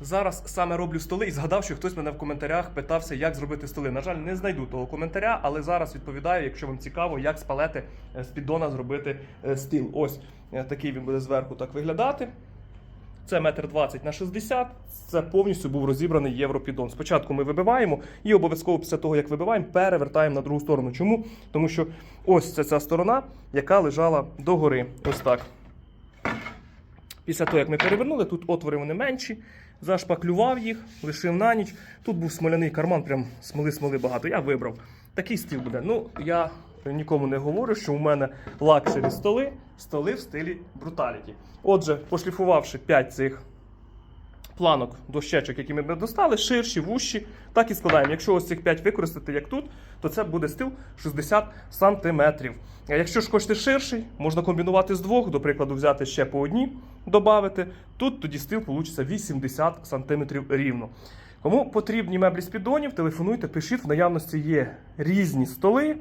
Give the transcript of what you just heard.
Зараз саме роблю столи і згадав, що хтось мене в коментарях питався, як зробити столи. На жаль, не знайду того коментаря, але зараз відповідаю, якщо вам цікаво, як з палети е, з піддона зробити е, стіл. Ось е, такий він буде зверху так виглядати. Це метр 20 на 60. Це повністю був розібраний європідон. Спочатку ми вибиваємо і обов'язково після того, як вибиваємо, перевертаємо на другу сторону. Чому? Тому що ось це ця сторона, яка лежала догори. Ось так. Після того, як ми перевернули, тут отвори вони менші, зашпаклював їх, лишив на ніч. Тут був смоляний карман, прям смоли-смоли багато. Я вибрав. Такий стіл буде. Ну, я нікому не говорю, що у мене лакшері столи, столи в стилі бруталіті. Отже, пошліфувавши 5 цих планок дощечок, які ми достали, ширші, вущі, так і складаємо. Якщо ось цих 5 використати, як тут, то це буде стил 60 см. Якщо ж хочете ширший, можна комбінувати з двох, до прикладу, взяти ще по одній, додати. Тут тоді стил вийде 80 см рівно. Кому потрібні меблі з піддонів, телефонуйте, пишіть, в наявності є різні столи.